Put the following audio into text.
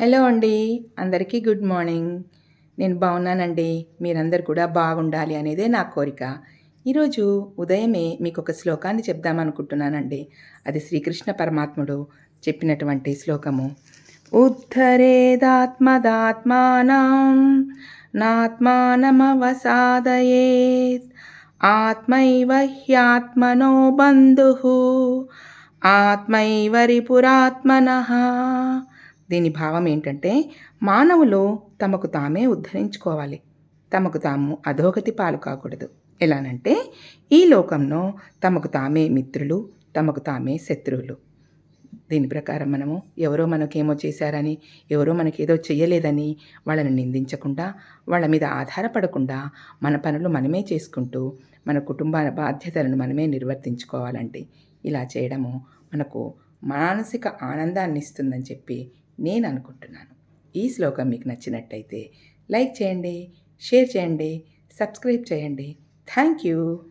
Hello అండి. అందరికీ good morning. నేను బాగున్నానండి. మీరందరు కూడా బాగుండాలి అనేదే నా కోరిక. ఈరోజు ఉదయమే మీకు ఒక శ్లోకాన్ని చెప్దామనుకుంటున్నానండి. అది శ్రీకృష్ణ పరమాత్ముడు చెప్పినటువంటి శ్లోకము. ఉద్ధరేదాత్మదాత్మానం నాత్మానమవసాదయేత్ ఆత్మైవ హ్యాత్మనో బంధు ఆత్మైవరిపురాత్మనః దీని భావం ఏంటంటే మానవులు తమకు తామే ఉద్ధరించుకోవాలి. తమకు తాము అధోగతి పాలు కాకూడదు. ఎలానంటే ఈ లోకంలో తమకు తామే మిత్రులు తమకు తామే శత్రువులు. దీని ప్రకారం మనము ఎవరో మనకేమో చేశారని ఎవరో మనకేదో చేయలేదని వాళ్ళని నిందించకుండా వాళ్ళ మీద ఆధారపడకుండా మన పనులు మనమే చేసుకుంటూ మన కుటుంబ బాధ్యతలను మనమే నిర్వర్తించుకోవాలండి ఇలా చేయడము మనకు మానసిక ఆనందాన్ని ఇస్తుందని చెప్పి నేను అనుకుంటున్నాను ఈ శ్లోకం మీకు నచ్చినట్టయితే లైక్ చేయండి షేర్ చేయండి సబ్స్క్రైబ్ చేయండి. Thank you.